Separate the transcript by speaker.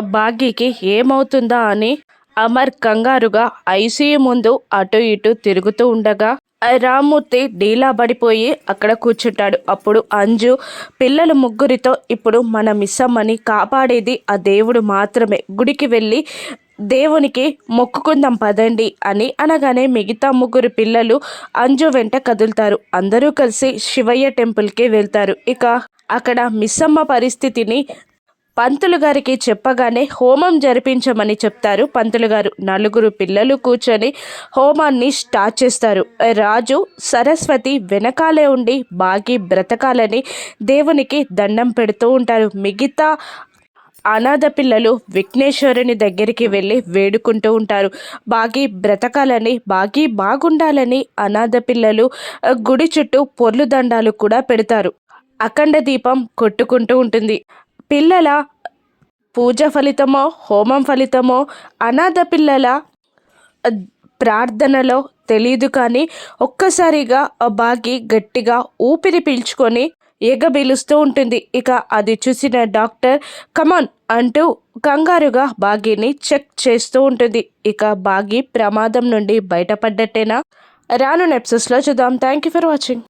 Speaker 1: భాగ్యకి ఏమవుతుందా అని అమర్ కంగారుగా ఐసీయూ ముందు అటు ఇటు తిరుగుతూ ఉండగా రామ్మూర్తి డీలా పడిపోయి అక్కడ కూర్చుంటాడు. అప్పుడు అంజు పిల్లలు ముగ్గురితో ఇప్పుడు మన మిస్సమ్మని కాపాడేది ఆ దేవుడు మాత్రమే. గుడికి వెళ్ళి దేవునికి మొక్కుకుందాం పదండి అని అనగానే మిగతా ముగ్గురు పిల్లలు అంజు వెంట కదులుతారు. అందరూ కలిసి శివయ్య టెంపుల్కి వెళ్తారు. ఇక అక్కడ మిస్సమ్మ పరిస్థితిని పంతులు గారికి చెప్పగానే హోమం జరిపించమని చెప్తారు. పంతులు గారు నలుగురు పిల్లలు కూర్చొని హోమాన్ని స్టార్ట్ చేస్తారు. రాజు సరస్వతి వెనకాలే ఉండి బాగి బ్రతకాలని దేవునికి దండం పెడుతూ ఉంటారు. మిగతా అనాథ పిల్లలు విఘ్నేశ్వరుని దగ్గరికి వెళ్ళి వేడుకుంటూ ఉంటారు. బాగి బ్రతకాలని బాగి బాగుండాలని అనాథ పిల్లలు గుడి చుట్టూ పొర్లు దండాలు కూడా పెడతారు. అఖండ దీపం కొట్టుకుంటూ ఉంటుంది. పిల్లల పూజ ఫలితమో హోమం ఫలితమో అనాథ పిల్లల ప్రార్థనలో తెలియదు కానీ ఒక్కసారిగా ఆ బాగి గట్టిగా ఊపిరి పీల్చుకొని ఎగబీలుస్తూ ఉంటుంది. ఇక అది చూసిన డాక్టర్ కమాన్ అంటూ కంగారుగా బాగీని చెక్ చేస్తూ ఉంటుంది. ఇక బాగి ప్రమాదం నుండి బయటపడ్డట్టేనా? రాను నెప్సెస్లో చూద్దాం. Thank you for watching.